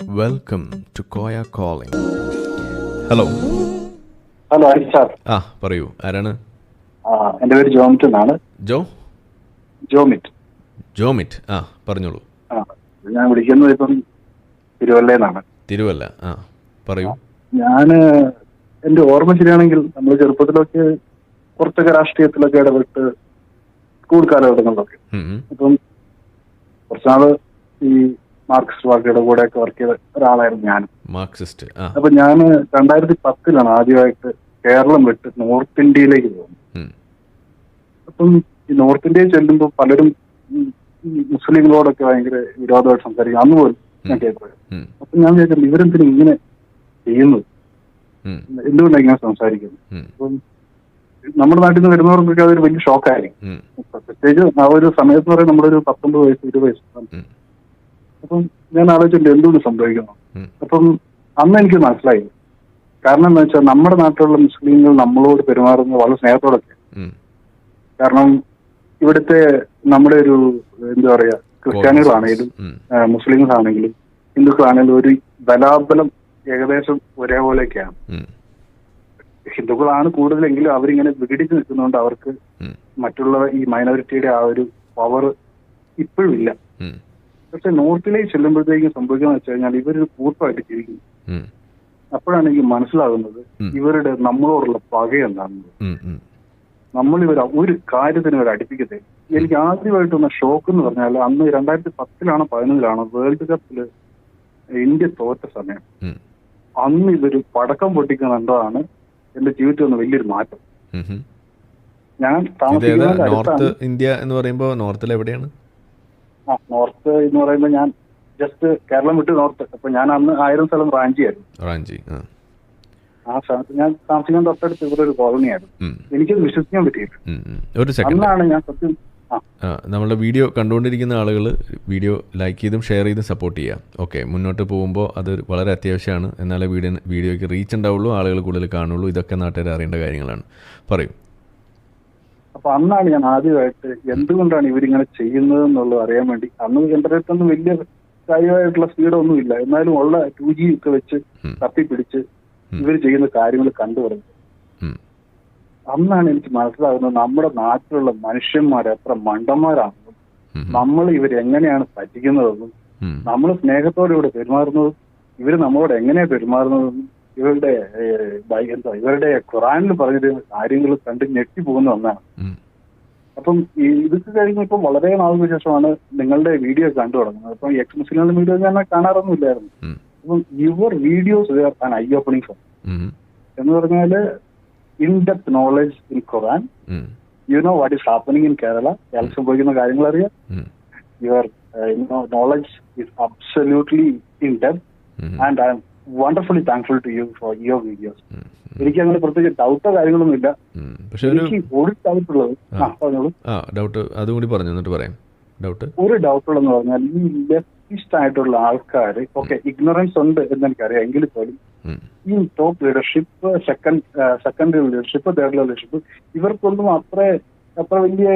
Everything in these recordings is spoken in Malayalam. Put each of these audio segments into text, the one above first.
Welcome to Koya calling hello hello sir ആ പറയൂ. ആരാണ്? എന്റെ പേര് ജോമിറ്റ് എന്നാണ്. ജോ? ജോമിറ്റ്. ജോമിറ്റ്. ആ പറഞ്ഞോളൂ. ഞാൻ വിളിക്കുന്നത് ഇപ്പം തിരുവല്ല നിന്നാണ്. തിരുവല്ല. ആ പറയൂ. ഞാൻ എന്റെ ഓർമ്മ ശരിയാണെങ്കിൽ നമ്മൾ ചെറുപ്പത്തിലൊക്കെ കുറച്ചൊക്കെ രാഷ്ട്രീയത്തിലൊക്കെ ഇടപെട്ട് സ്കൂൾ കാലഘട്ടങ്ങളിലൊക്കെ. ഇപ്പം കുറച്ചുനാൾ ഈ മാർക്സിസ്റ്റ് പാർട്ടിയുടെ കൂടെ ഒക്കെ വർക്ക് ചെയ്ത ഒരാളായിരുന്നു ഞാൻ മാർക്സിസ്റ്റ് അപ്പൊ ഞാൻ രണ്ടായിരത്തി പത്തിലാണ് ആദ്യമായിട്ട് കേരളം വിട്ട് നോർത്ത് ഇന്ത്യയിലേക്ക് പോകുന്നത്. അപ്പം ഈ നോർത്ത് ഇന്ത്യയിൽ ചെല്ലുമ്പോൾ പലരും മുസ്ലിങ്ങളോടൊക്കെ ഭയങ്കര വിരോധമായിട്ട് സംസാരിക്കും. അന്ന് പോലും ഞാൻ കേൾക്കുന്നത് അപ്പൊ ഞാൻ കേൾക്കുന്നത് ഇവരെന്തിനും ഇങ്ങനെ ചെയ്യുന്നത്? ഉം, എന്തുകൊണ്ടാണ് ഇങ്ങനെ സംസാരിക്കുന്നത്? അപ്പം നമ്മുടെ നാട്ടിൽ നിന്ന് വരുന്നവർക്കൊക്കെ അതൊരു വലിയ ഷോക്കായിരിക്കും പ്രത്യേകിച്ച് ആ ഒരു സമയത്ത് പറയുന്നത് നമ്മുടെ ഒരു പത്തൊമ്പത് വയസ്സ് ഇരുപത് വയസ്സ് അപ്പം ഞാൻ ആലോചിച്ചിട്ടുണ്ട് എന്തുകൊണ്ട് സംഭവിക്കുന്നു. അപ്പം അന്ന് എനിക്ക് മനസ്സിലായി. കാരണം എന്താ വെച്ചാൽ നമ്മുടെ നാട്ടിലുള്ള മുസ്ലിങ്ങൾ നമ്മളോട് പെരുമാറുന്നത് വളരെ സ്നേഹത്തോടൊക്കെ കാരണം ഇവിടുത്തെ നമ്മുടെ ഒരു എന്താ പറയാ ക്രിസ്ത്യാനികളാണെങ്കിലും മുസ്ലിങ്ങളാണെങ്കിലും ഹിന്ദുക്കളാണെങ്കിലും ഒരു ബലാബലം ഏകദേശം ഒരേപോലെയൊക്കെയാണ്. ഹിന്ദുക്കളാണ് കൂടുതലെങ്കിലും അവരിങ്ങനെ വിഘടിച്ച് നിൽക്കുന്നതുകൊണ്ട് അവർക്ക് മറ്റുള്ള ഈ മൈനോറിറ്റിയുടെ ആ ഒരു പവർ ഇപ്പോഴും ഇല്ല. പക്ഷെ നോർത്തിലേക്ക് ചെല്ലുമ്പോഴത്തേക്കും സംഭവിക്കുന്നത് വെച്ച് കഴിഞ്ഞാൽ ഇവരൊരു കൂട്ടമായിട്ട് ജീവിക്കുന്നു അപ്പോഴാണ് എനിക്ക് മനസ്സിലാകുന്നത് ഇവരുടെ നമ്മളോടുള്ള പക എന്താണെന്ന്. നമ്മൾ ഇവർ ഒരു കാര്യത്തിന് ഇവർ അടുപ്പിക്കത്തെ എനിക്ക് ആദ്യമായിട്ട് വന്ന ഷോക്ക് എന്ന് പറഞ്ഞാൽ അന്ന് രണ്ടായിരത്തി പത്തിലാണോ പതിനൊന്നിലാണോ വേൾഡ് കപ്പിൽ ഇന്ത്യ തോറ്റ സമയം. അന്ന് ഇവർ പടക്കം പൊട്ടിക്കുന്നുണ്ടതാണ് എന്റെ ജീവിതത്തിൽ ഒന്ന് വലിയൊരു മാറ്റം. ഞാൻ നോർത്ത് ഇന്ത്യ എന്ന് പറയുമ്പോൾ നോർത്തിൽ എവിടെയാണ്? ആ, നോർത്ത് എന്ന് പറയുമ്പോൾ ഞാൻ ജസ്റ്റ് കേരളം വിട്ട് നോർത്ത്. അപ്പൊ ഞാൻ അന്ന് ആയിരം സ്ഥലം റാഞ്ചിയായിരുന്നു റാഞ്ചി ആ. ആ സ്ഥലത്ത് ഞാൻ താമസിക്കാൻ തൊട്ടടുത്ത് ഇവിടെ ഒരു കോളനിയായിരുന്നു എനിക്കത് വിശ്വസിക്കാൻ പറ്റിയില്ല. ഉം. ഒരു സെക്കൻഡ് അന്നാണ് ഞാൻ സത്യം നമ്മളുടെ വീഡിയോ കണ്ടുകൊണ്ടിരിക്കുന്ന ആളുകൾ വീഡിയോ ലൈക്ക് ചെയ്തും ഷെയർ ചെയ്തും സപ്പോർട്ട് ചെയ്യാം. ഓക്കെ മുന്നോട്ട് പോകുമ്പോൾ അത് വളരെ അത്യാവശ്യമാണ്. എന്നാലേ വീഡിയോ വീഡിയോയ്ക്ക് റീച്ച് ഉണ്ടാവുള്ളൂ ആളുകൾ കൂടുതൽ കാണുള്ളൂ. ഇതൊക്കെ നാട്ടുകാർ അറിയേണ്ട കാര്യങ്ങളാണ്. പറയും. അപ്പൊ അന്നാണ് ഞാൻ ആദ്യമായിട്ട് എന്തുകൊണ്ടാണ് ഇവരിങ്ങനെ ചെയ്യുന്നത് എന്നുള്ളത് അറിയാൻ വേണ്ടി. അന്ന് ഇന്റർനെറ്റ് ഒന്നും വലിയ കാര്യമായിട്ടുള്ള സ്പീഡൊന്നും ഇല്ല. എന്നാലും ഉള്ള ടു ജി ഒക്കെ വെച്ച്. തപ്പിപ്പിടിച്ച് ഇവർ ചെയ്യുന്ന കാര്യങ്ങൾ കണ്ടു പറഞ്ഞത് അന്നാണ് എനിക്ക് മനസ്സിലാകുന്നത് നമ്മുടെ നാട്ടിലുള്ള മനുഷ്യന്മാർ എത്ര മണ്ടന്മാരാണെന്നും നമ്മൾ ഇവരെങ്ങനെയാണ് പറ്റിക്കുന്നതെന്നും നമ്മൾ സ്നേഹത്തോടെ ഇവിടെ പെരുമാറുന്നതും ഇവർ നമ്മളോട് എങ്ങനെയാണ് പെരുമാറുന്നതെന്നും ഇവരുടെ എന്താ ഇവരുടെ ഖുറാനിൽ പറഞ്ഞിരുന്ന കാര്യങ്ങൾ കണ്ട് ഞെട്ടി പോകുന്ന ഒന്നാണ്. അപ്പം ഈ ഇതൊക്കെ കഴിഞ്ഞപ്പോൾ വളരെ നാളുകൾക്ക് ശേഷമാണ് നിങ്ങളുടെ വീഡിയോ കണ്ടു തുടങ്ങുന്നത്. അപ്പം എക്സ് മുസ്ലിങ്ങളുടെ വീഡിയോ ഞാൻ കാണാറൊന്നും ഇല്ലായിരുന്നു. ഉം, അപ്പം your videos an eye opening for എന്ന് പറഞ്ഞാൽ in depth knowledge in Quran you know what is happening in Kerala Kerala സംഭവിക്കുന്ന കാര്യങ്ങൾ അറിയാം your you know knowledge is absolutely in depth and I'm wonderfully thankful to you for your videos എനിക്ക് അങ്ങനെ പ്രത്യേകിച്ച് ഡൗട്ടോ കാര്യങ്ങളൊന്നും ഇല്ല. പക്ഷേ ഒരു എനിക്ക് ഒരു ഡൗട്ട് ഉള്ളത്. ആ. പറഞ്ഞോളൂ. ആ ഡൗട്ട് അതും കൂടി പറഞ്ഞു എന്നിട്ട് പറയാം. ഡൗട്ട് ഒരു ഡൗട്ട് ഉള്ളതെന്ന് പറഞ്ഞാൽ ഈ ലെഫ്റ്റിസ്റ്റ് ആയിട്ടുള്ള ആൾക്കാർ ഓക്കെ ഇഗ്നോറൻസ് ഉണ്ട് എന്ന് എനിക്കറിയാം. എങ്കിൽ പോലും ഈ top leadership second secondary leadership third leadership ഇവർക്കൊന്നും അത്ര അത്ര വലിയ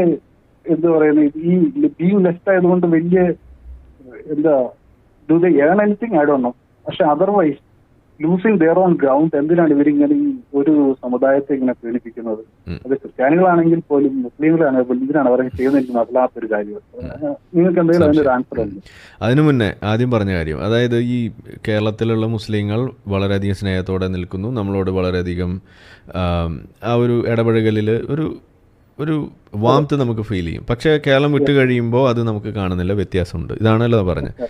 എന്താ പറയുന്നത് ഈ ബീങ് ലെഫ്റ്റ് ആയതുകൊണ്ട് വലിയ എന്താ do the earn anything I know പക്ഷെ otherwise losing there on ground എന്തിനാണ് ഇവരിങ്ങനെ ഈ ഒരു സമുദായത്തെ ഇങ്ങനെ പീഡിപ്പിക്കുന്നത്. അത് ക്രിസ്ത്യാനികളാണെങ്കിൽ പോലും മുസ്ലിങ്ങളാണെങ്കിൽ പോലും ഇതിനാണ് അവരെ ചെയ്യുന്നത് എനിക്ക് മനസ്സിലാത്തൊരു കാര്യം നിങ്ങൾക്ക് എന്തെങ്കിലും അതിന്റെ ഒരു ആൻസർ ഉണ്ട്? അതിനു മുന്നേ ആദ്യം പറഞ്ഞ കാര്യം അതായത് ഈ കേരളത്തിലുള്ള മുസ്ലിങ്ങൾ വളരെയധികം സ്നേഹത്തോടെ നിൽക്കുന്നു. നമ്മളോട് വളരെയധികം ആം, ഒരു ഇടപഴകലിൽ ഒരു ഒരു വാംത്ത് നമുക്ക് ഫീൽ ചെയ്യും. പക്ഷേ കേരളം വിട്ട് കഴിയുമ്പോൾ അത് നമുക്ക് കാണുന്നില്ല വ്യത്യാസമുണ്ട്. ഇതാണല്ലോ പറഞ്ഞത്.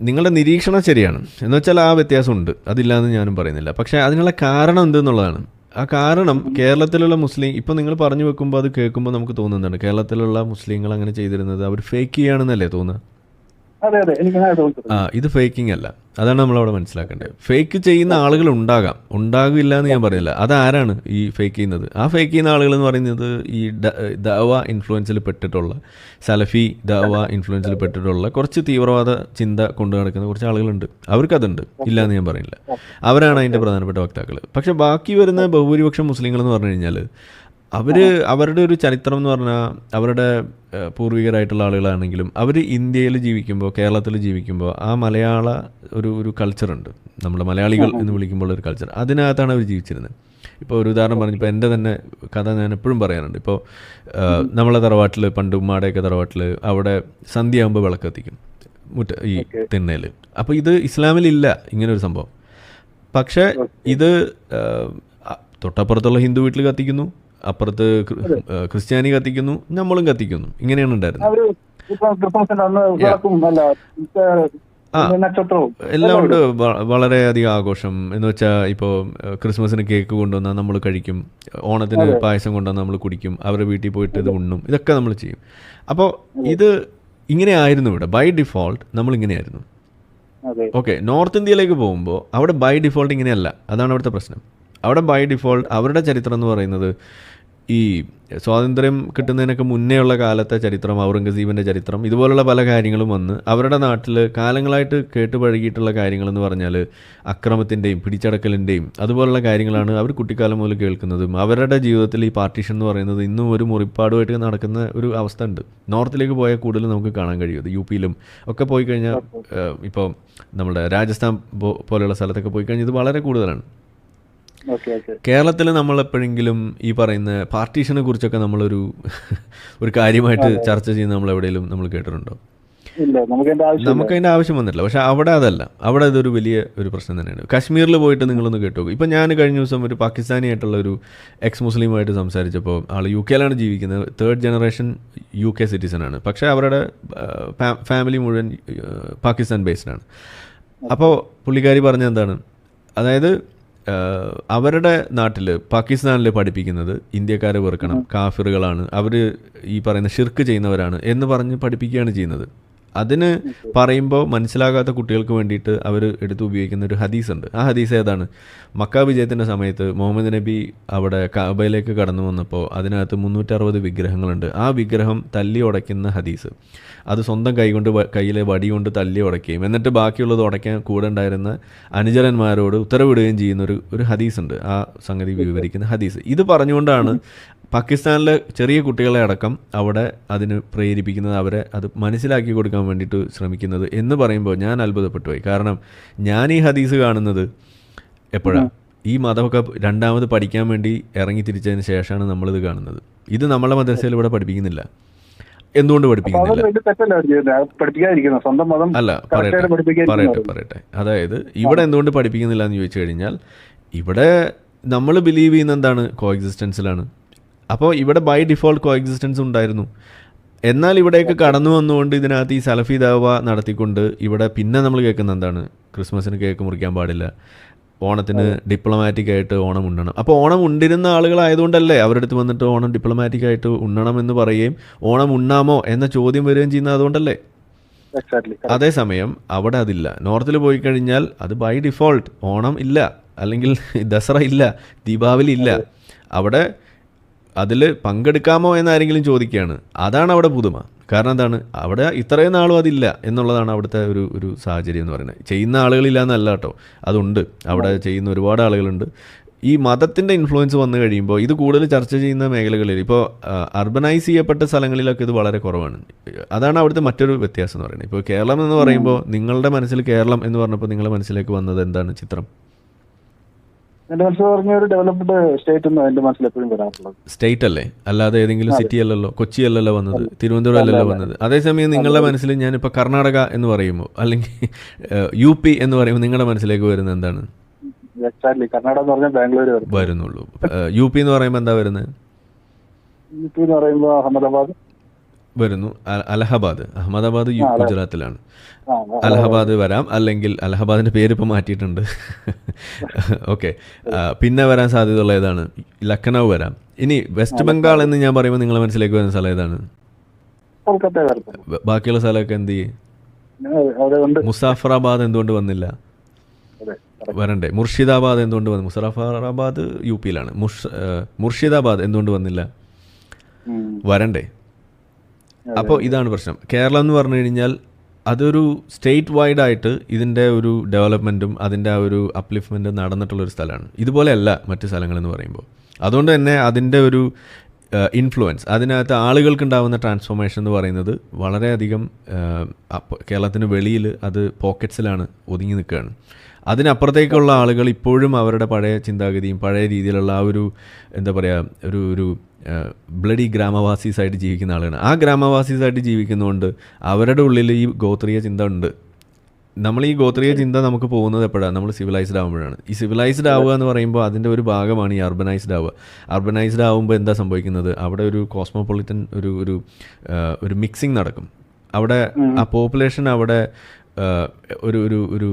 നിങ്ങളുടെ നിരീക്ഷണം ശരിയാണ്. എന്ന് വെച്ചാൽ ആ വ്യത്യാസമുണ്ട്. അതില്ലാന്ന് ഞാനും പറയുന്നില്ല. പക്ഷെ അതിനുള്ള കാരണം എന്തെന്നുള്ളതാണ്. ആ കാരണം കേരളത്തിലുള്ള മുസ്ലിം ഇപ്പം നിങ്ങൾ പറഞ്ഞു വെക്കുമ്പോൾ അത് കേൾക്കുമ്പോൾ നമുക്ക് തോന്നുന്നുണ്ട്. കേരളത്തിലുള്ള മുസ്ലിങ്ങൾ അങ്ങനെ ചെയ്തിരുന്നത് അവർ ഫേക്ക് ചെയ്യുകയാണെന്നല്ലേ തോന്നുക? ആ ഇത് ഫേക്കിംഗ് അല്ല. അതാണ് നമ്മൾ അവിടെ മനസ്സിലാക്കേണ്ടത്. ഫേക്ക് ചെയ്യുന്ന ആളുകൾ ഉണ്ടാകാം. ഉണ്ടാകില്ല എന്ന് ഞാൻ പറയുന്നില്ല. അതാരാണ് ഈ ഫേക്ക് ചെയ്യുന്നത്? ആ ഫേക്ക് ചെയ്യുന്ന ആളുകൾ എന്ന് പറയുന്നത് ഈ ദവ ഇൻഫ്ലുവൻസിൽ പെട്ടിട്ടുള്ള സലഫി ദവ ഇൻഫ്ലുവൻസിൽ പെട്ടിട്ടുള്ള കുറച്ച് തീവ്രവാദ ചിന്ത കൊണ്ടു നടക്കുന്ന കുറച്ച് ആളുകളുണ്ട്. അവർക്കതുണ്ട് ഇല്ല എന്ന് ഞാൻ പറയുന്നില്ല. അവരാണ് അതിന്റെ പ്രധാനപ്പെട്ട വക്താക്കൾ പക്ഷെ ബാക്കി വരുന്ന ബഹുഭൂരിപക്ഷം മുസ്ലിങ്ങൾ എന്ന് പറഞ്ഞു കഴിഞ്ഞാൽ അവർ അവരുടെ ഒരു ചരിത്രം എന്ന് പറഞ്ഞാൽ അവരുടെ പൂർവികരായിട്ടുള്ള ആളുകളാണെങ്കിലും അവർ ഇന്ത്യയിൽ ജീവിക്കുമ്പോൾ കേരളത്തിൽ ജീവിക്കുമ്പോൾ ആ മലയാള ഒരു ഒരു കൾച്ചറുണ്ട് നമ്മൾ മലയാളികൾ എന്ന് വിളിക്കുമ്പോൾ ഒരു കൾച്ചർ അതിനകത്താണ് അവർ ജീവിച്ചിരുന്നത് ഇപ്പോൾ ഒരു ഉദാഹരണം പറഞ്ഞു ഇപ്പോൾ എന്റെ തന്നെ കഥ ഞാൻ എപ്പോഴും പറയാറുണ്ട്. ഇപ്പോൾ നമ്മളെ തറവാട്ടിൽ പണ്ട് ഉമ്മാടെയൊക്കെ തറവാട്ടിൽ അവിടെ സന്ധ്യയാകുമ്പോൾ വിളക്ക് കത്തിക്കും മുറ്റ ഈ തിണ്ണയിൽ അപ്പോൾ ഇത് ഇസ്ലാമിലില്ല ഇങ്ങനെ ഒരു സംഭവം. പക്ഷേ ഇത് തൊട്ടപ്പുറത്തുള്ള ഹിന്ദു വീട്ടിൽ കത്തിക്കുന്നു. അപ്പുറത്ത് ക്രിസ്ത്യാനി കത്തിക്കുന്നു നമ്മളും കത്തിക്കുന്നു. ഇങ്ങനെയാണ് ഉണ്ടായിരുന്നത്. എല്ലാം ഉണ്ട്. വളരെ അധികം ആഘോഷം. എന്ന് വെച്ചാൽ ഇപ്പോൾ ക്രിസ്മസിന് കേക്ക് കൊണ്ടുവന്നാൽ നമ്മൾ കഴിക്കും. ഓണത്തിന് പായസം കൊണ്ടുവന്നാൽ നമ്മൾ കുടിക്കും. അവരുടെ വീട്ടിൽ പോയിട്ട് ഇത് ഉണ്ണും. ഇതൊക്കെ നമ്മൾ ചെയ്യും. അപ്പോൾ ഇത് ഇങ്ങനെ ആയിരുന്നു ഇവിടെ. ബൈ ഡിഫോൾട്ട് നമ്മൾ ഇങ്ങനെയായിരുന്നു. ഓക്കെ നോർത്ത് ഇന്ത്യയിലേക്ക് പോകുമ്പോൾ അവിടെ ബൈ ഡിഫോൾട്ട് ഇങ്ങനെയല്ല. അതാണ് അവിടുത്തെ പ്രശ്നം. അവിടെ ബൈ ഡിഫോൾട്ട് അവരുടെ ചരിത്രം എന്ന് പറയുന്നത് ഈ സ്വാതന്ത്ര്യം കിട്ടുന്നതിനൊക്കെ മുന്നേ ഉള്ള കാലത്തെ ചരിത്രം ഔറംഗസീബിന്റെ ചരിത്രം ഇതുപോലുള്ള പല കാര്യങ്ങളും വന്ന് അവരുടെ നാട്ടിൽ കാലങ്ങളായിട്ട് കേട്ട് പഴകിയിട്ടുള്ള കാര്യങ്ങളെന്ന് പറഞ്ഞാൽ അക്രമത്തിന്റെയും പിടിച്ചടക്കലിന്റെയും അതുപോലുള്ള കാര്യങ്ങളാണ് അവർ കുട്ടിക്കാലം മുതൽ കേൾക്കുന്നതും. അവരുടെ ജീവിതത്തിൽ ഈ പാർട്ടീഷൻ എന്ന് പറയുന്നത് ഇന്നും ഒരു മുറിപ്പാടുമായിട്ട് നടക്കുന്ന ഒരു അവസ്ഥ ഉണ്ട്. നോർത്തിലേക്ക് പോയാൽ കൂടുതൽ നമുക്ക് കാണാൻ കഴിയും യു പിയിലും ഒക്കെ പോയി കഴിഞ്ഞാൽ ഇപ്പോൾ നമ്മുടെ രാജസ്ഥാൻ പോലെയുള്ള സ്ഥലത്തൊക്കെ പോയി കഴിഞ്ഞാൽ ഇത് വളരെ കൂടുതലാണ്. കേരളത്തിൽ നമ്മൾ എപ്പോഴെങ്കിലും ഈ പറയുന്ന പാർട്ടീഷനെ കുറിച്ചൊക്കെ നമ്മളൊരു ഒരു കാര്യമായിട്ട് ചർച്ച ചെയ്യുന്ന നമ്മൾ എവിടെയെങ്കിലും നമ്മൾ കേട്ടിട്ടുണ്ടോ? നമുക്ക് അതിന്റെ ആവശ്യം വന്നിട്ടില്ല പക്ഷെ അവിടെ അതല്ല. അവിടെ ഇതൊരു വലിയ ഒരു പ്രശ്നം തന്നെയാണ്. കാശ്മീരിൽ പോയിട്ട് നിങ്ങളൊന്ന് കേട്ടോ ഇപ്പം ഞാൻ കഴിഞ്ഞ ദിവസം ഒരു പാകിസ്ഥാനി ആയിട്ടുള്ള ഒരു എക്സ് മുസ്ലിമായിട്ട് സംസാരിച്ചപ്പോൾ ആൾ യു കെയിലാണ് ജീവിക്കുന്നത്. Third generation U K citizen ആണ്. പക്ഷേ അവരുടെ ഫാമിലി മുഴുവൻ പാകിസ്ഥാൻ ബേസ്ഡ് ആണ്. അപ്പോൾ പുള്ളിക്കാരി പറഞ്ഞ എന്താണ്? അതായത് അവരുടെ നാട്ടിൽ പാകിസ്ഥാനിൽ പഠിപ്പിക്കുന്നത് ഇന്ത്യക്കാരെ വെറുക്കണം കാഫിറുകളാണ്. അവർ ഈ പറയുന്ന ഷിർക്ക് ചെയ്യുന്നവരാണ് എന്ന് പറഞ്ഞ് പഠിപ്പിക്കുകയാണ് ചെയ്യുന്നത്. അതിന് പറയുമ്പോൾ മനസ്സിലാകാത്ത കുട്ടികൾക്ക് വേണ്ടിയിട്ട് അവർ എടുത്ത് ഉപയോഗിക്കുന്ന ഒരു ഹദീസ് ഉണ്ട്. ആ ഹദീസ് ഏതാണ്? മക്ക വിജയത്തിന്റെ സമയത്ത് മുഹമ്മദ് നബി അവിടെ കാബയിലേക്ക് കടന്നു വന്നപ്പോൾ അതിനകത്ത് മുന്നൂറ്ററുപത് വിഗ്രഹങ്ങളുണ്ട്. ആ വിഗ്രഹം തല്ലി ഉടയ്ക്കുന്ന ഹദീസ്. അത് സ്വന്തം കൈകൊണ്ട് കൊണ്ട് കയ്യിലെ വടി കൊണ്ട് തല്ലി ഉടയ്ക്കുകയും എന്നിട്ട് ബാക്കിയുള്ളത് ഉടയ്ക്കാൻ കൂടെ ഉണ്ടായിരുന്ന അനുചരന്മാരോട് ഉത്തരവിടുകയും ചെയ്യുന്ന ഒരു ഒരു ഹദീസ് ഉണ്ട്. ആ സംഗതി വിവരിക്കുന്ന ഹദീസ്. ഇത് പറഞ്ഞുകൊണ്ടാണ് പാകിസ്ഥാനിലെ ചെറിയ കുട്ടികളെ അടക്കം അവിടെ അതിന് പ്രേരിപ്പിക്കുന്നത് അവരെ അത് മനസ്സിലാക്കി കൊടുക്കാൻ വേണ്ടിയിട്ട് ശ്രമിക്കുന്നത് എന്ന് പറയുമ്പോൾ ഞാൻ അത്ഭുതപ്പെട്ടു പോയി കാരണം ഞാൻ ഈ ഹദീസ് കാണുന്നത് എപ്പോഴാണ് ഈ മതമൊക്കെ രണ്ടാമത് പഠിക്കാൻ വേണ്ടി ഇറങ്ങി തിരിച്ചതിന് ശേഷമാണ് നമ്മളിത് കാണുന്നത്. ഇത് നമ്മളെ മദ്രസയിൽ ഇവിടെ പഠിപ്പിക്കുന്നില്ല. എന്തുകൊണ്ട് പഠിപ്പിക്കുന്നില്ല? അല്ല പറയട്ടെ പറയട്ടെ പറയട്ടെ. അതായത് ഇവിടെ എന്തുകൊണ്ട് പഠിപ്പിക്കുന്നില്ല എന്ന് ചോദിച്ചു കഴിഞ്ഞാൽ ഇവിടെ നമ്മൾ ബിലീവ് ചെയ്യുന്ന എന്താണ്? കോ എക്സിസ്റ്റൻസിലാണ് അപ്പോൾ ഇവിടെ ബൈ ഡിഫോൾട്ട് കോ എക്സിസ്റ്റൻസ് ഉണ്ടായിരുന്നു. എന്നാൽ ഇവിടേക്ക് കടന്നു വന്നുകൊണ്ട് ഇതിനകത്ത് ഈ സലഫി ദാവ നടത്തിക്കൊണ്ട് ഇവിടെ പിന്നെ നമ്മൾ കേൾക്കുന്ന എന്താണ്? ക്രിസ്മസിന് കേക്ക് മുറിക്കാൻ പാടില്ല. ഓണത്തിന് ഡിപ്ലോമാറ്റിക് ആയിട്ട് ഓണം ഉണ്ണണം. അപ്പോൾ ഓണം ഉണ്ടിരുന്ന ആളുകളായതുകൊണ്ടല്ലേ അവരുടെ അടുത്ത് വന്നിട്ട് ഓണം ഡിപ്ലോമാറ്റിക് ആയിട്ട് ഉണ്ണണം എന്ന് പറയുകയും ഓണം ഉണ്ണാമോ എന്ന ചോദ്യം വരികയും ചെയ്യുന്നത് അതുകൊണ്ടല്ലേ? അതേസമയം അവിടെ അതില്ല. നോർത്തിൽ പോയി കഴിഞ്ഞാൽ അത് ബൈ ഡിഫോൾട്ട് ഓണം ഇല്ല. അല്ലെങ്കിൽ ദസറ ഇല്ല. ദീപാവലി ഇല്ല. അവിടെ അതിൽ പങ്കെടുക്കാമോ എന്നാരെങ്കിലും ചോദിക്കുകയാണ്. അതാണ് അവിടെ പുതുമ. കാരണം എന്താണ്? അവിടെ ഇത്രയും നാളും അതില്ല എന്നുള്ളതാണ് അവിടുത്തെ ഒരു ഒരു സാഹചര്യം എന്ന് പറയുന്നത്. ചെയ്യുന്ന ആളുകളില്ല എന്നല്ല കേട്ടോ. അതുണ്ട്. അവിടെ ചെയ്യുന്ന ഒരുപാട് ആളുകളുണ്ട്. ഈ മതത്തിന്റെ ഇൻഫ്ലുവൻസ് വന്നു കഴിയുമ്പോൾ ഇത് കൂടുതൽ ചർച്ച ചെയ്യുന്ന മേഖലകളിൽ ഇപ്പോൾ അർബനൈസ് ചെയ്യപ്പെട്ട സ്ഥലങ്ങളിലൊക്കെ ഇത് വളരെ കുറവാണ്. അതാണ് അവിടുത്തെ മറ്റൊരു വ്യത്യാസം എന്ന് പറയുന്നത്. ഇപ്പോൾ കേരളം എന്ന് പറയുമ്പോൾ നിങ്ങളുടെ മനസ്സിൽ കേരളം എന്ന് പറഞ്ഞപ്പോൾ നിങ്ങളുടെ മനസ്സിലേക്ക് വന്നത് എന്താണ് ചിത്രം? എന്റെ മനസ്സിൽ പറഞ്ഞ ഒരു ഡെവലപ്ഡ് സ്റ്റേറ്റ് ഒന്നും എന്റെ മനസ്സിൽ എപ്പോഴും വരാറുള്ളത്. സ്റ്റേറ്റ് അല്ലേ അല്ലാതെ ഏതെങ്കിലും സിറ്റി അല്ലല്ലോ കൊച്ചി അല്ലല്ലോ വന്നത് തിരുവനന്തപുരം അല്ലല്ലോ വന്നത്. അതേസമയം നിങ്ങളുടെ മനസ്സിൽ ഞാനിപ്പോൾ കർണാടക എന്ന് പറയുമ്പോൾ അല്ലെങ്കിൽ യു പി എന്ന് പറയുമ്പോൾ നിങ്ങളുടെ മനസ്സിലേക്ക് വരുന്നത് എന്താണ്? എക്സാക്ട്ലി കർണാടക എന്ന് പറഞ്ഞാൽ ബാംഗ്ലൂർ വരുന്നുള്ളൂ. യു പി എന്ന് പറയുമ്പോൾ എന്താ വരുന്നത്? യു പി എന്ന് പറയുമ്പോൾ അഹമ്മദാബാദ്. വരുന്നു. അലഹബാദ്. അഹമ്മദാബാദ് ഗുജറാത്തിലാണ്. അലഹബാദ് വരാം. അല്ലെങ്കിൽ അലഹബാദിന്റെ പേര് ഇപ്പോൾ മാറ്റിയിട്ടുണ്ട്. ഓക്കെ. പിന്നെ വരാൻ സാധ്യതയുള്ള ഏതാണ്? ലക്നൗ വരാം. ഇനി വെസ്റ്റ് ബംഗാൾ എന്ന് ഞാൻ പറയുമ്പോൾ നിങ്ങളെ മനസ്സിലേക്ക് വരുന്ന സ്ഥലം ഏതാണ്? ബാക്കിയുള്ള സ്ഥലമൊക്കെ എന്ത് മുസാഫറാബാദ് എന്തുകൊണ്ട് വന്നില്ല? വരണ്ടേ. മുർഷിദാബാദ് എന്തുകൊണ്ട് വന്നു? മുസാഫറാബാദ് യു പിയിലാണ് മുർഷിദാബാദ് എന്തുകൊണ്ട് വന്നില്ല? വരണ്ടേ. അപ്പോൾ ഇതാണ് പ്രശ്നം. കേരളം എന്ന് പറഞ്ഞു കഴിഞ്ഞാൽ അതൊരു സ്റ്റേറ്റ് വൈഡ് ആയിട്ട് ഇതിന്റെ ഒരു ഡെവലപ്മെന്റും അതിന്റെ ആ ഒരു അപ്ലിഫ്റ്റ്മെന്റും നടന്നിട്ടുള്ളൊരു സ്ഥലമാണ്. ഇതുപോലെയല്ല മറ്റ് സ്ഥലങ്ങളെന്ന് പറയുമ്പോൾ. അതുകൊണ്ട് തന്നെ അതിന്റെ ഒരു ഇൻഫ്ലുവൻസ് അതിനകത്ത് ആളുകൾക്കുണ്ടാവുന്ന ട്രാൻസ്ഫോർമേഷൻ എന്ന് പറയുന്നത് വളരെയധികം കേരളത്തിന് വെളിയിൽ അത് പോക്കറ്റ്സിലാണ് ഒതുങ്ങി നിൽക്കുകയാണ്. അതിനപ്പുറത്തേക്കുള്ള ആളുകൾ ഇപ്പോഴും അവരുടെ പഴയ ചിന്താഗതിയും പഴയ രീതിയിലുള്ള ആ ഒരു എന്താ പറയുക ഒരു ഒരു ബ്ലഡി ഗ്രാമവാസീസായിട്ട് ജീവിക്കുന്ന ആളുകളാണ്. ആ ഗ്രാമവാസീസായിട്ട് ജീവിക്കുന്നതുകൊണ്ട് അവരുടെ ഉള്ളിൽ ഈ ഗോത്രീയ ചിന്ത ഉണ്ട്. നമ്മൾ ഈ ഗോത്രീയ ചിന്ത നമുക്ക് പോകുന്നത് എപ്പോഴാണ് നമ്മൾ സിവിലൈസ്ഡ് ആകുമ്പോഴാണ് ഈ സിവിലൈസ്ഡ് ആവുക എന്ന് പറയുമ്പോൾ അതിന്റെ ഒരു ഭാഗമാണ് ഈ അർബനൈസ്ഡ് ആവുക. അർബനൈസ്ഡ് ആകുമ്പോൾ എന്താ സംഭവിക്കുന്നത്? അവിടെ ഒരു കോസ്മോപൊളിറ്റൻ ഒരു ഒരു ഒരു മിക്സിംഗ് നടക്കും. അവിടെ ആ പോപ്പുലേഷൻ അവിടെ ഒരു ഒരു ഒരു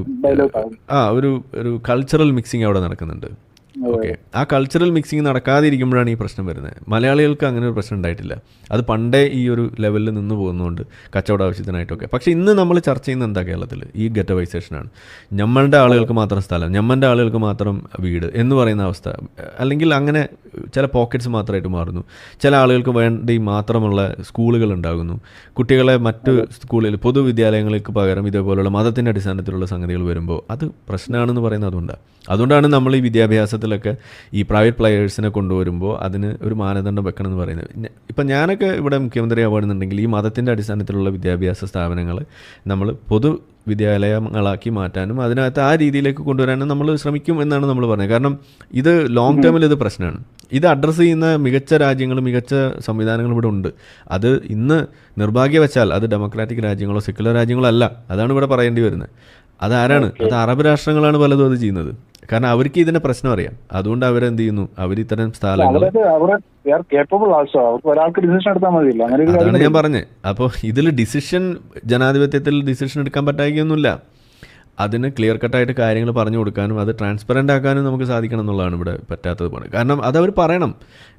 ആ ഒരു ഒരു കൾച്ചറൽ മിക്സിങ് അവിടെ നടക്കുന്നുണ്ട്. ഓക്കെ. ആ കൾച്ചറൽ മിക്സിങ് നടക്കാതിരിക്കുമ്പോഴാണ് ഈ പ്രശ്നം വരുന്നത്. മലയാളികൾക്ക് അങ്ങനെ ഒരു പ്രശ്നം ഉണ്ടായിട്ടില്ല. അത് പണ്ടേ ഈ ഒരു ലെവലിൽ നിന്ന് പോകുന്നതുകൊണ്ട് കച്ചവട ആവശ്യത്തിനായിട്ടൊക്കെ. പക്ഷേ ഇന്ന് നമ്മൾ ചർച്ച ചെയ്യുന്നത് എന്താ കേരളത്തിൽ? ഈ ഗെറ്റവൈസേഷനാണ് ഞമ്മളുടെ ആളുകൾക്ക് മാത്രം സ്ഥലം ഞമ്മന്റെ ആളുകൾക്ക് മാത്രം വീട് എന്ന് പറയുന്ന അവസ്ഥ. അല്ലെങ്കിൽ അങ്ങനെ ചില പോക്കറ്റ്സ് മാത്രമായിട്ട് മാറുന്നു. ചില ആളുകൾക്ക് വേണ്ടി മാത്രമുള്ള സ്കൂളുകൾ ഉണ്ടാകുന്നു. കുട്ടികളെ മറ്റ് സ്കൂളിൽ പൊതുവിദ്യാലയങ്ങൾക്ക് പകരം ഇതേപോലെയുള്ള മതത്തിന്റെ അടിസ്ഥാനത്തിലുള്ള സംഗതികൾ വരുമ്പോൾ അത് പ്രശ്നമാണെന്ന് പറയുന്നത് അതുകൊണ്ടാണ് അതുകൊണ്ടാണ് നമ്മൾ ഈ വിദ്യാഭ്യാസത്തിലൊക്കെ ഈ പ്രൈവറ്റ് പ്ലെയേഴ്സിനെ കൊണ്ടുവരുമ്പോൾ അതിന് ഒരു മാനദണ്ഡം വെക്കണം എന്ന് പറയുന്നത് ഇപ്പം ഞാനൊക്കെ ഇവിടെ മുഖ്യമന്ത്രി ആവുകയാണെന്നുണ്ടെങ്കിൽ ഈ മതത്തിന്റെ അടിസ്ഥാനത്തിലുള്ള വിദ്യാഭ്യാസ സ്ഥാപനങ്ങൾ നമ്മൾ പൊതു വിദ്യാലയങ്ങളാക്കി മാറ്റാനും അതിനകത്ത് ആ രീതിയിലേക്ക് കൊണ്ടുവരാനും നമ്മൾ ശ്രമിക്കും എന്നാണ് നമ്മൾ പറഞ്ഞത്. കാരണം ഇത് ലോങ് ടേമിൽ ഇത് പ്രശ്നമാണ്. ഇത് അഡ്രസ്സ് ചെയ്യുന്ന മികച്ച രാജ്യങ്ങൾ മികച്ച സംവിധാനങ്ങൾ ഇവിടെ ഉണ്ട്. അത് ഇന്ന് നിർഭാഗ്യവശാൽ അത് ഡെമോക്രാറ്റിക് രാജ്യങ്ങളോ സെക്യുലർ രാജ്യങ്ങളോ അല്ല. അതാണ് ഇവിടെ പറയേണ്ടി വരുന്നത്. അതാരാണ്? അത് അറബ് രാഷ്ട്രങ്ങളാണ് പലതും അത് ചെയ്യുന്നത്. കാരണം അവർക്ക് ഇതിന്റെ പ്രശ്നം അറിയാം. അതുകൊണ്ട് അവരെന്ത് ചെയ്യുന്നു? അവർ ഇത്തരം സ്ഥലങ്ങൾ അതാണ് ഞാൻ പറഞ്ഞത്. അപ്പോൾ ഇതിൽ ഡിസിഷൻ ജനാധിപത്യത്തിൽ ഡിസിഷൻ എടുക്കാൻ പറ്റായിക്കൊന്നുമില്ല അതിന് ക്ലിയർ കട്ടായിട്ട് കാര്യങ്ങൾ പറഞ്ഞു കൊടുക്കാനും അത് ട്രാൻസ്പെറന്റ് ആക്കാനും നമുക്ക് സാധിക്കണം എന്നുള്ളതാണ് ഇവിടെ പറ്റാത്തത് പണി കാരണം അതവർ പറയണം.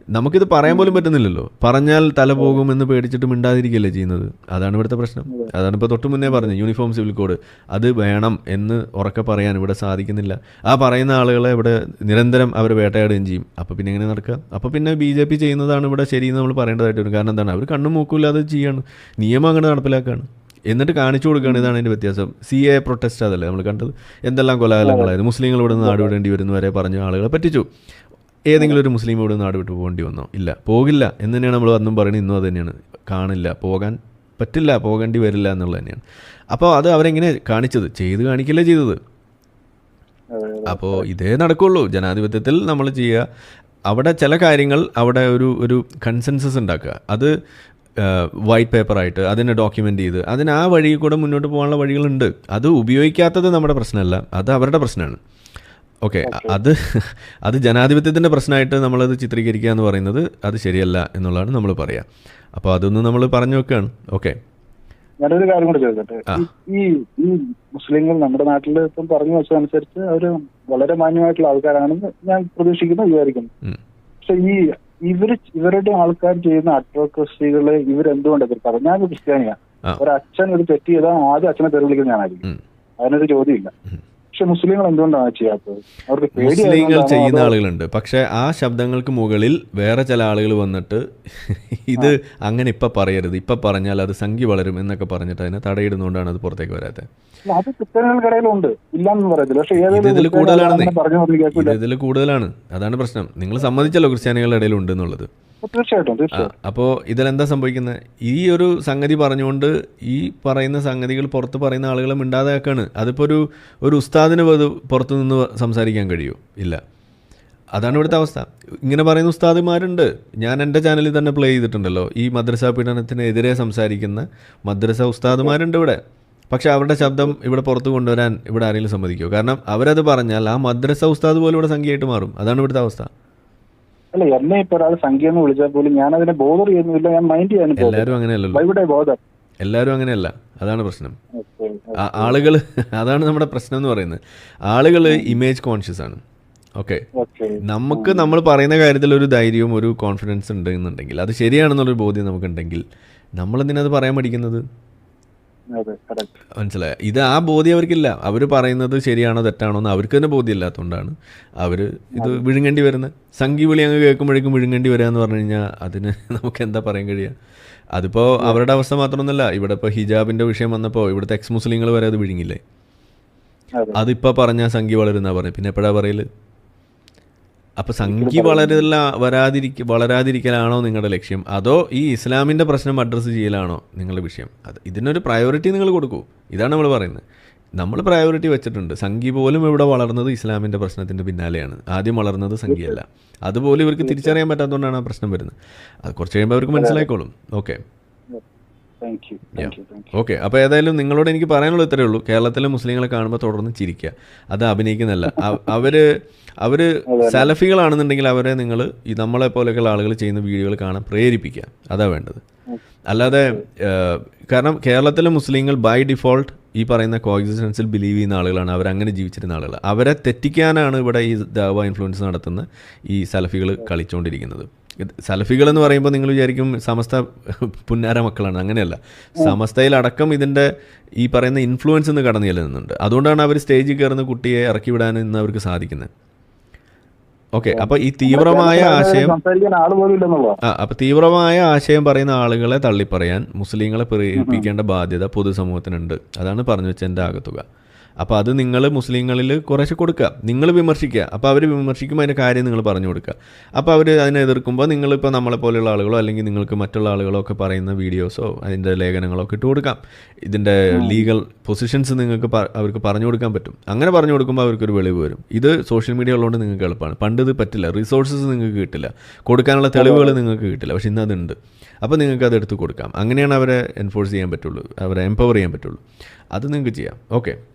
നമുക്കിത് പറയാൻ പോലും പറ്റുന്നില്ലല്ലോ. പറഞ്ഞാൽ തല പോകും എന്ന് പേടിച്ചിട്ട് മിണ്ടാതിരിക്കുകയല്ലേ ചെയ്യുന്നത്? അതാണ് ഇവിടുത്തെ പ്രശ്നം. അതാണ് ഇപ്പോൾ തൊട്ട് മുന്നേ പറഞ്ഞത് യൂണിഫോം സിവിൽ കോഡ് അത് വേണം എന്ന് ഉറക്കെ പറയാൻ ഇവിടെ സാധിക്കുന്നില്ല. ആ പറയുന്ന ആളുകളെ ഇവിടെ നിരന്തരം അവർ വേട്ടയാടുകയും ചെയ്യും. അപ്പോൾ പിന്നെ എങ്ങനെ നടക്കുക? അപ്പോൾ പിന്നെ ബി ജെ പി ചെയ്യുന്നതാണ് ഇവിടെ ശരിയെന്ന് നമ്മൾ പറയേണ്ടതായിട്ട് വരും കാരണം എന്താണ്? അവർ കണ്ണും മൂക്കില്ലാതെ ചെയ്യാണ്. നിയമം അങ്ങനെ നടപ്പിലാക്കുകയാണ് എന്നിട്ട് കാണിച്ചു കൊടുക്കുകയാണ് ഇതാണ് അതിന്റെ വ്യത്യാസം. സി എ പ്രൊട്ടസ്റ്റ് അതല്ലേ നമ്മൾ കണ്ടത്? എന്തെല്ലാം കൊലാഹലങ്ങളായിരുന്നു? മുസ്ലിങ്ങൾ ഇവിടെ നിന്ന് നാട് വിടേണ്ടി വരുന്ന വരെ പറഞ്ഞ ആളുകളെ പറ്റിച്ചു. ഏതെങ്കിലും ഒരു മുസ്ലിം ഇവിടെ നാട് വിട്ട് പോകേണ്ടി വന്നോ? ഇല്ല. പോകില്ല എന്ന് തന്നെയാണ് നമ്മൾ അന്നും പറയുന്നത്. ഇന്നും അത് തന്നെയാണ്. കാണില്ല. പോകാൻ പറ്റില്ല. പോകേണ്ടി വരില്ല എന്നുള്ളത് തന്നെയാണ്. അപ്പോൾ അത് അവരെങ്ങനെ കാണിച്ചത്? ചെയ്ത് കാണിക്കില്ല ചെയ്തത്. അപ്പോൾ ഇതേ നടക്കുള്ളൂ. ജനാധിപത്യത്തിൽ നമ്മൾ ചെയ്യുക. അവിടെ ചില കാര്യങ്ങൾ അവിടെ ഒരു ഒരു കൺസെൻസസ് ഉണ്ടാക്കുക. അത് വൈറ്റ് പേപ്പറായിട്ട് അതിനെ ഡോക്യുമെന്റ് ചെയ്ത് അതിന് ആ വഴി കൂടെ മുന്നോട്ട് പോകാനുള്ള വഴികളുണ്ട്. അത് ഉപയോഗിക്കാത്തത് നമ്മുടെ പ്രശ്നമല്ല. അത് അവരുടെ പ്രശ്നമാണ്. ഓക്കെ അത് അത് ജനാധിപത്യത്തിന്റെ പ്രശ്നമായിട്ട് നമ്മളത് ചിത്രീകരിക്കുക എന്ന് പറയുന്നത് അത് ശരിയല്ല എന്നുള്ളതാണ് നമ്മൾ പറയുക അപ്പോൾ അതൊന്ന് നമ്മൾ പറഞ്ഞു വെക്കുകയാണ് ഓക്കെ ഞാനൊരു കാര്യം കൂടെ ചോദിക്കട്ടെ? ഈ- ഈ മുസ്ലിങ്ങൾ നമ്മുടെ നാട്ടിൽ ഇപ്പം പറഞ്ഞു വെച്ചതനുസരിച്ച് അവർ വളരെ മാന്യമായിട്ടുള്ള ആൾക്കാരാണെന്ന് ഞാൻ പ്രതീക്ഷിക്കുന്നു വിചാരിക്കുന്നു. പക്ഷെ ഈ ഇവർ ഇവരുടെ ആൾക്കാർ ചെയ്യുന്ന അഡ്വക്കസികൾ ഇവരെന്തുകൊണ്ട് എതിർക്കാറ്? ഞാനൊരു ക്രിസ്ത്യാനിയാ ആ. ഒരു അച്ഛൻ ഒരു തെറ്റ് ചെയ്താൽ ആദ്യം അച്ഛനെ തെറി വിളിക്കുന്നത് ഞാനായിരിക്കും. അതിനൊരു ചോദ്യമില്ല. പക്ഷെ മുസ്ലിങ്ങൾ എന്തുകൊണ്ടാണ് ചെയ്യാത്തത്? അവർക്ക് മുസ്ലിങ്ങൾ ചെയ്യുന്ന ആളുകളുണ്ട്. പക്ഷെ ആ ശബ്ദങ്ങൾക്ക് മുകളിൽ വേറെ ചില ആളുകൾ വന്നിട്ട് ഇത് അങ്ങനെ ഇപ്പൊ പറയരുത് ഇപ്പൊ പറഞ്ഞാൽ അത് സംഖ്യ വളരും എന്നൊക്കെ പറഞ്ഞിട്ട് അതിനെ തടയിടുന്നോണ്ടാണ് അത് പുറത്തേക്ക് വരാത്തത് അത് ഇല്ലാന്ന് പറയത്തില്ല. പക്ഷെ ഇതിൽ കൂടുതലാണ്. അതാണ് പ്രശ്നം. നിങ്ങൾ സമ്മതിച്ചല്ലോ ക്രിസ്ത്യാനികളുടെ ഇടയിൽ ഉണ്ട് എന്നുള്ളത്. തീർച്ചയായിട്ടും തീർച്ചയായിട്ടും. അപ്പോൾ ഇതിലെന്താ സംഭവിക്കുന്നത് ഈ ഒരു സംഗതി പറഞ്ഞുകൊണ്ട് ഈ പറയുന്ന സംഗതികൾ പുറത്ത് പറയുന്ന ആളുകളെ മിണ്ടാതെയാക്കാണ്. അതിപ്പോൾ ഒരു ഒരു ഉസ്താദിന് പുറത്തു നിന്ന് സംസാരിക്കാൻ കഴിയുമോ ഇല്ല. അതാണ് ഇവിടുത്തെ അവസ്ഥ. ഇങ്ങനെ പറയുന്ന ഉസ്താദിമാരുണ്ട്. ഞാൻ എന്റെ ചാനലിൽ തന്നെ പ്ലേ ചെയ്തിട്ടുണ്ടല്ലോ. ഈ മദ്രസ പീഡനത്തിനെതിരെ സംസാരിക്കുന്ന മദ്രസ ഉസ്താദുമാരുണ്ട് ഇവിടെ. പക്ഷെ അവരുടെ ശബ്ദം ഇവിടെ പുറത്ത് കൊണ്ടുവരാൻ ഇവിടെ ആരെങ്കിലും സമ്മതിക്കുമോ കാരണം അവരത് പറഞ്ഞാൽ ആ മദ്രസ ഉസ്താദ് പോലും ഇവിടെ സംഖ്യയായിട്ട് മാറും. അതാണ് ഇവിടുത്തെ അവസ്ഥ. അല്ല എന്നെ ഇപ്പൊ ഒരാൾ സംഖ്യ എന്ന് വിളിച്ചാൽ പോലും ഞാൻ അതിനെ ബോധർ ചെയ്യുന്നില്ല ഞാൻ മൈൻഡ് ചെയ്യാനും എല്ലാവരും അങ്ങനെയല്ലല്ലോ. ബോധർ എല്ലാവരും അങ്ങനെയല്ല. അതാണ് പ്രശ്നം. ആളുകൾ അതാണ് നമ്മുടെ പ്രശ്നം എന്ന് പറയുന്നത്. ആളുകൾ ഇമേജ് കോൺഷ്യസ് ആണ്. ഓക്കെ നമുക്ക് നമ്മൾ പറയുന്ന കാര്യത്തിൽ ഒരു ധൈര്യവും ഒരു കോൺഫിഡൻസ് ഉണ്ട് എന്നുണ്ടെങ്കിൽ അത് ശരിയാണെന്നുള്ളൊരു ബോധ്യം നമുക്കുണ്ടെങ്കിൽ നമ്മളെന്തിനത് പറയാൻ പഠിക്കുന്നത് മനസ്സിലായ. ഇത് ആ ബോധ്യം അവർക്കില്ല. അവർ പറയുന്നത് ശരിയാണോ തെറ്റാണോ എന്ന് അവർക്ക് തന്നെ ബോധ്യമില്ലാത്തതുകൊണ്ടാണ് അവർ ഇത് വിഴുങ്ങേണ്ടി വരുന്നത്. സംഘി വിളി അങ്ങ് കേൾക്കുമ്പോഴേക്കും വിഴുങ്ങേണ്ടി വരിക എന്ന് പറഞ്ഞു കഴിഞ്ഞാൽ അതിന് നമുക്ക് എന്താ പറയാൻ കഴിയുക? അതിപ്പോൾ അവരുടെ അവസ്ഥ മാത്രമൊന്നുമല്ല. ഇവിടെ ഇപ്പോൾ ഹിജാബിന്റെ വിഷയം വന്നപ്പോൾ ഇവിടുത്തെ എക്സ് മുസ്ലിങ്ങൾ വരെ അത് വിഴുങ്ങില്ലേ? അതെ. അതിപ്പോൾ പറഞ്ഞാൽ സംഖ്യ വളരുന്ന പറഞ്ഞു. പിന്നെ എപ്പോഴാ പറയൽ? അപ്പൊ സംഖ്യ വളരല വരാതിരിക്ക വളരാതിരിക്കലാണോ നിങ്ങളുടെ ലക്ഷ്യം? അതോ ഈ ഇസ്ലാമിന്റെ പ്രശ്നം അഡ്രസ്സ് ചെയ്യലാണോ നിങ്ങളുടെ വിഷയം? അത് ഇതിനൊരു പ്രയോറിറ്റി നിങ്ങൾ കൊടുക്കൂ. ഇതാണ് നമ്മൾ പറയുന്നത്. നമ്മൾ പ്രയോറിറ്റി വെച്ചിട്ടുണ്ട്. സംഖ്യ പോലും ഇവിടെ വളർന്നത് ഇസ്ലാമിന്റെ പ്രശ്നത്തിന്റെ പിന്നാലെയാണ്. ആദ്യം വളർന്നത് സംഖ്യയല്ല അതുപോലെ ഇവർക്ക് തിരിച്ചറിയാൻ പറ്റാത്തതുകൊണ്ടാണ് ആ പ്രശ്നം വരുന്നത്. അത് കുറച്ച് കഴിയുമ്പോൾ അവർക്ക് മനസ്സിലായിക്കോളും. Okay thank you thank you thank you okay അപ്പോൾ ഏതായാലും നിങ്ങളോട് എനിക്ക് പറയാനുള്ളത് ഇത്രയേ ഉള്ളൂ. കേരളത്തിലെ മുസ്ലിങ്ങളെ കാണുമ്പോൾ തുടർന്ന് ചിരിക്കുക. അത് അഭിനയിക്കുന്നല്ല അവ- അവർ അവർ സലഫികളാണെന്നുണ്ടെങ്കിൽ അവരെ നിങ്ങൾ ഈ നമ്മളെ പോലെയൊക്കെയുള്ള ആളുകൾ ചെയ്യുന്ന വീഡിയോകൾ കാണാൻ പ്രേരിപ്പിക്കുക. അതാ വേണ്ടത്. അല്ലാതെ കാരണം കേരളത്തിലെ മുസ്ലിങ്ങൾ ബൈ ഡിഫോൾട്ട് ഈ പറയുന്ന കോഎക്സിസ്റ്റൻസിൽ ബിലീവ് ചെയ്യുന്ന ആളുകളാണ്. അവരങ്ങനെ ജീവിച്ചിരുന്ന ആളുകൾ അവരെ തെറ്റിക്കാനാണ് ഇവിടെ ഈ ദാവ ഇൻഫ്ലുവൻസ് നടത്തുന്ന ഈ സലഫികൾ കളിച്ചുകൊണ്ടിരിക്കുന്നത് സലഫികൾ എന്ന് പറയുമ്പോൾ നിങ്ങൾ വിചാരിക്കും സമസ്ത പുന്നാര മക്കളാണ്. അങ്ങനെയല്ല. സമസ്തയിലടക്കം ഇതിന്റെ ഈ പറയുന്ന ഇൻഫ്ലുവൻസ് എന്ന് കടന്നു ചെല്ലുന്നുണ്ട്. അതുകൊണ്ടാണ് അവർ സ്റ്റേജിൽ കയറുന്ന കുട്ടിയെ ഇറക്കി വിടാൻ ഇന്ന് അവർക്ക് സാധിക്കുന്നത്. ഓക്കെ അപ്പൊ ഈ തീവ്രമായ ആശയം ആ അപ്പൊ തീവ്രമായ ആശയം പറയുന്ന ആളുകളെ തള്ളിപ്പറയാൻ മുസ്ലിങ്ങളെ പ്രേരിപ്പിക്കേണ്ട ബാധ്യത പൊതുസമൂഹത്തിനുണ്ട്. അതാണ് പറഞ്ഞു വെച്ച എന്റെ ആകത്തുക. അപ്പോൾ അത് നിങ്ങൾ മുസ്ലിങ്ങളിൽ കുറേശ്ശെ കൊടുക്കുക. നിങ്ങൾ വിമർശിക്കുക. അപ്പോൾ അവർ വിമർശിക്കുമ്പോൾ അതിന്റെ കാര്യം നിങ്ങൾ പറഞ്ഞു കൊടുക്കുക. അപ്പോൾ അവർ അതിനെ എതിർക്കുമ്പോൾ നിങ്ങളിപ്പോൾ നമ്മളെ പോലെയുള്ള ആളുകളോ അല്ലെങ്കിൽ നിങ്ങൾക്ക് മറ്റുള്ള ആളുകളോ ഒക്കെ പറയുന്ന വീഡിയോസോ അതിന്റെ ലേഖനങ്ങളോ ഒക്കെ ഇട്ട് കൊടുക്കാം. ഇതിന്റെ ലീഗൽ പൊസിഷൻസ് നിങ്ങൾക്ക് അവർക്ക് പറഞ്ഞു കൊടുക്കാൻ പറ്റും. അങ്ങനെ പറഞ്ഞു കൊടുക്കുമ്പോൾ അവർക്കൊരു വെളിവ് വരും. ഇത് സോഷ്യൽ മീഡിയ ഉള്ളതുകൊണ്ട് നിങ്ങൾക്ക് എളുപ്പമാണ്. പണ്ട് ഇത് പറ്റില്ല. റിസോഴ്സസ് നിങ്ങൾക്ക് കിട്ടില്ല. കൊടുക്കാനുള്ള തെളിവുകൾ നിങ്ങൾക്ക് കിട്ടില്ല. പക്ഷെ ഇന്ന് അതുണ്ട്. അപ്പോൾ നിങ്ങൾക്ക് അത് എടുത്ത് കൊടുക്കാം. അങ്ങനെയാണ് അവരെ എൻഫോഴ്സ് ചെയ്യാൻ പറ്റുള്ളൂ. അവരെ എംപവർ ചെയ്യാൻ പറ്റുള്ളൂ. അത് നിങ്ങൾക്ക് ചെയ്യാം. ഓക്കെ